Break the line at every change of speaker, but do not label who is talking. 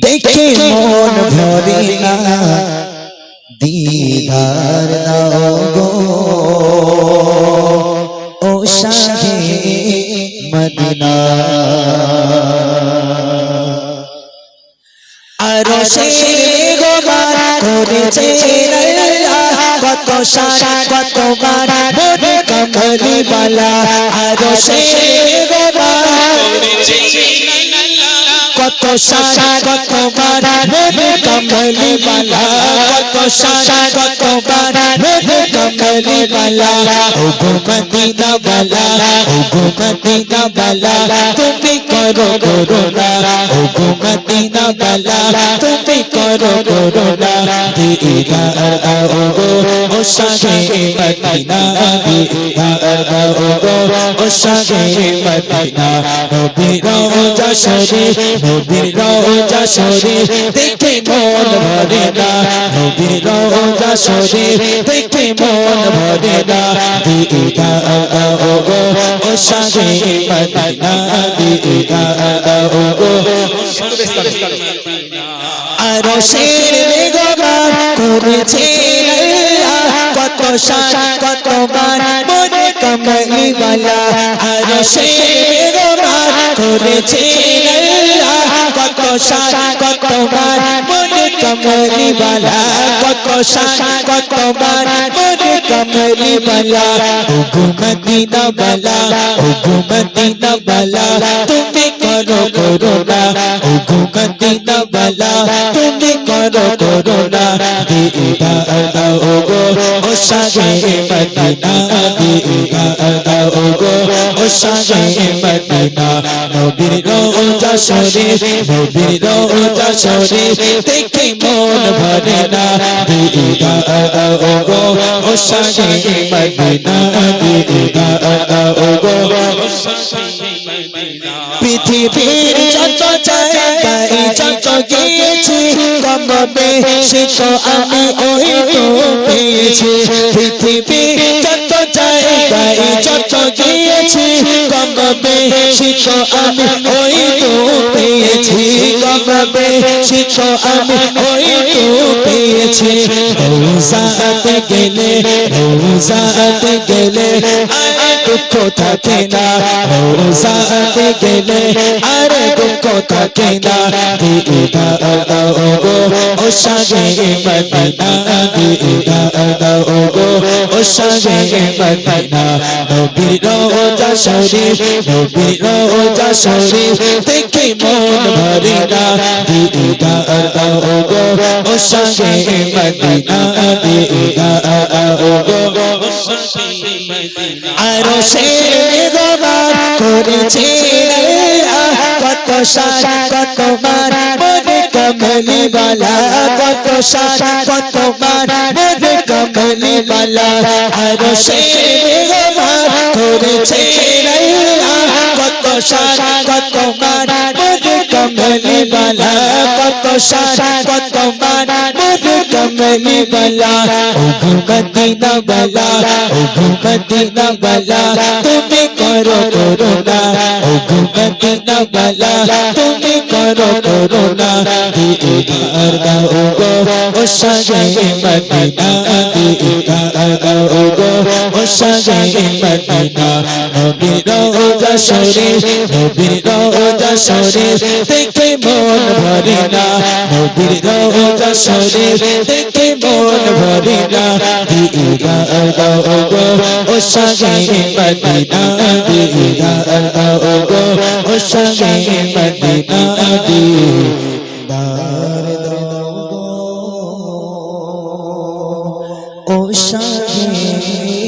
দেখে মন ভরে না। দিদার দাও গো। ও শাহে মদিনা। আর শের গোবার করেছে কত সারা, কত বার মোরে বালা। কত সারা কত বারা রে কমলি বালা কত সারা কত বারা রে কমলি বালা ও গো মদিনা বালা ও গো মদিনা বালা, তুমি করো করোনা। ও গো মদিনা বালা, তুমি করো করোনা দিদা ও গো ও শাহে মদিনা দিদা ও গো ও শাহে মদিনা নবীর রোজা শরীফ নবীর রোজা শরীফ দেখে মন ভরে না নবীর রোজা শরীফ দেখে মন ভরে না দিদা ও গো ও শাহে মদিনা দিদা ও গো আর শের বেগমান করেছে কত শান, কত মান, মনে কমলি বালা আর শের বেগমান করেছে কত শান, কত মান, মনে কমলি কত তুমি করো করোনা। ও ঘুমদিনা বালা তুমি করো করোনা দিদা ও গো ও সাগে মদিনা দিদা ও গো ও সাগে মদিনা নবীর রোজা শরীফ নবীর রোজা শরীফ দেখে মন ভরে না দিদা ও গো ও সাগে মদিনা দিদা ও গো পৃথিবীর যত জায়গায় যত গিয়েছি, কম বেশি তো আমি ওই তো পেয়েছি পৃথিবীর যত জায়গায় যত গিয়েছি, কম বেশি তো আমি ওই কমবে সে তো আমি ওই তো পেয়েছি রোজাতে গেলে রোজাতে গেলে আর দুঃখ থাকে না। রোজাতে গেলে আর দুঃখ থাকে না। দিদা ও ও সাগে মদিনা দিদা ও ও সাগে মদিনা নবীর রোজা শরীফ নবীর রোজা শরীফ, দেখে মন ভরে না দিদা ও গো, ও সাগে মদিনা দিদা ও গো আর শের গোবার করেছে আল্লাহ কত সার কত বার, মনে কমলি বালা, কত সার কত বার বালা, আর শের গোবার করেছে আল্লাহ কত সার, কত মনে কমলি বালা। কত সার, কত মনে ও ঘুমদিনা বালা। ও ঘুমদিনা বালা তুমি করো করোনা ও ঘুমদিনা বালা, তুমি করো করোনা দিদার দাও ও সাগে মদিনা। সাগে মদিনা নবীর রোজা শরীফ নবীর রোজা শরীফ দেখে মন ভরে না নবীর রোজা শরীফ দেখে মন ভরে না দাও গো ও সাগে মদিনা দাও গো ও সাগে মদিনা দিদার দাও গো ও সাগে